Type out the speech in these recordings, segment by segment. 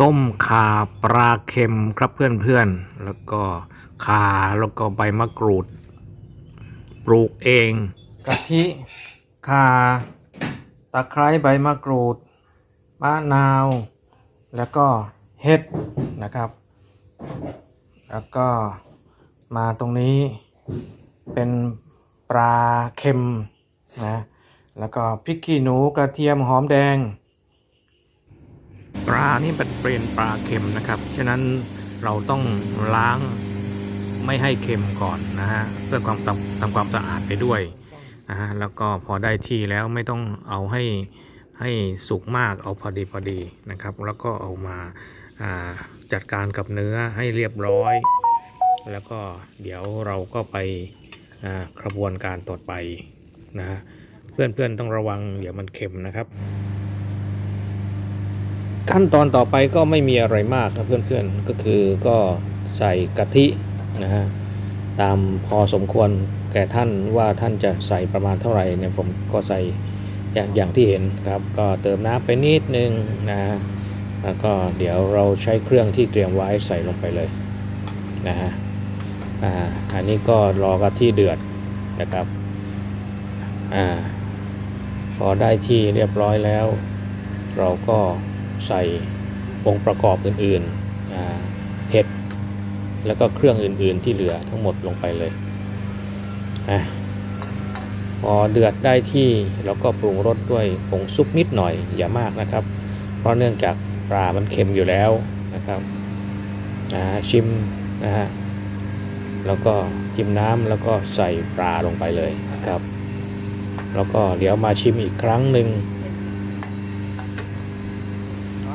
ต้มขาปลาเค็มครับเพื่อนๆ แล้วก็ขาแล้วก็ใบมะกรูด ปลูกเองกะทิขาตะไคร้ใบมะกรูดมะนาว แล้วก็เห็ดนะครับ แล้วก็มาตรงนี้เป็นปลาเค็มนะแล้วก็พริกขี้หนูกระเทียมหอมแดง ปลานี่เป็นเป็นปลาเค็มนะครับ ฉะนั้นเราต้องล้างไม่ให้เค็มก่อนนะฮะเพื่อความทำความสะอาดไปด้วยนะฮะแล้วก็พอได้ที่แล้วไม่ต้องเอาให้ให้สุกมากเอาพอดีพอดีนะครับ แล้วก็เอามาาจัดการกับเนื้อให้เรียบร้อย แล้วก็เดี๋ยวเราก็ไปกระบวนการต่อไปนะฮะเพื่อนๆต้องระวังเดี๋ยวมันเค็มนะครับ ขั้นตอนต่อไปก็ไม่มีอะไรมากนะเพื่อนๆ ก็คือก็ใส่กะทินะฮะตามพอสมควรแก่ท่านว่าท่านจะใส่ประมาณเท่าไหร่เนี่ยผมก็ใส่อย่างอย่างที่เห็นครับ ก็เติมน้ำไปนิดนึงนะฮะแล้วก็เดี๋ยวเราใช้เครื่องที่เตรียมไว้ใส่ลงไปเลยนะฮะอ่าอันนี้ก็รอกะทิเดือดนะครับอ่าพอได้ที่เรียบร้อยแล้ว เราก็ ใส่องค์ประกอบอื่นๆเห็ดแล้วก็เครื่องอื่นๆที่เหลือทั้งหมดลงไปเลยนะพอเดือดได้ที่เราก็ปรุงรสด้วยผงซุปนิดหน่อยอย่ามากนะครับ เพราะเนื่องจากปลามันเค็มอยู่แล้วนะครับนะชิมนะฮะแล้วก็จิ้มน้ำแล้วก็ใส่ปลาลงไปเลยครับ แล้วก็เดี๋ยวมาชิมอีกครั้งหนึ่ง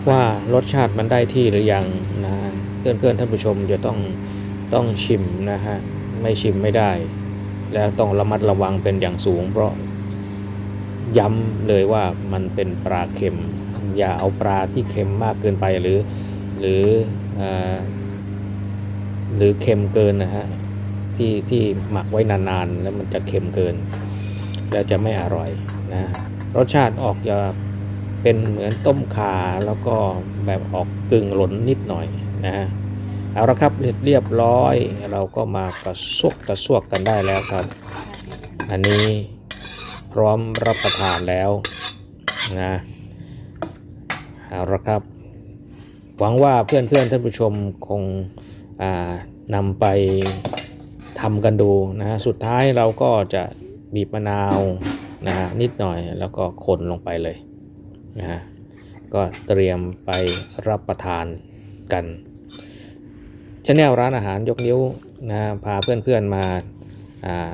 ว่ารสชาติมันได้ที่หรือยังนะฮะเพื่อนเพื่อนๆท่านผู้ชมจะต้องต้องชิมนะฮะไม่ชิมไม่ได้ แล้วต้องระมัดระวังเป็นอย่างสูง เพราะย้ำเลยว่ามันเป็นปลาเค็ม อย่าเอาปลาที่เค็มมากเกินไปหรือหรือเอ่อหรือเค็มเกินนะฮะที่ที่หมักไว้นานๆ แล้วมันจะเค็มเกิน แล้วจะไม่อร่อยนะรสชาติออกจะ เป็นเหมือนต้มขาแล้วก็แบบออกกึ่งหล่นนิดหน่อยนะฮะเอาละครับเรียบร้อยเราก็มากระซวกกระซวกกันได้แล้วครับ อันนี้พร้อมรับประทานแล้วนะเอาละครับ หวังว่าเพื่อนๆท่านผู้ชมคงนำไปทำกันดูนะฮะสุดท้ายเราก็จะบีบมะนาวนะฮะนิดหน่อยแล้วก็คนลงไปเลย นะฮะก็เตรียมไปรับประทานกันชาแนลร้านอาหารยกนิ้วนะฮะพาเพื่อนๆมาอ่า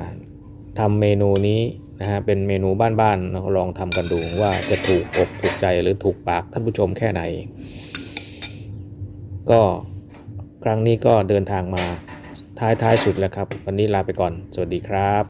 ทำเมนูนี้นะฮะเป็นเมนูบ้านๆลองทำกันดูว่าจะถูกอกถูกใจหรือถูกปากท่านผู้ชมแค่ไหน ก็ครั้งนี้ก็เดินทางมาท้ายท้ายสุดแล้วครับ วันนี้ลาไปก่อน สวัสดีครับ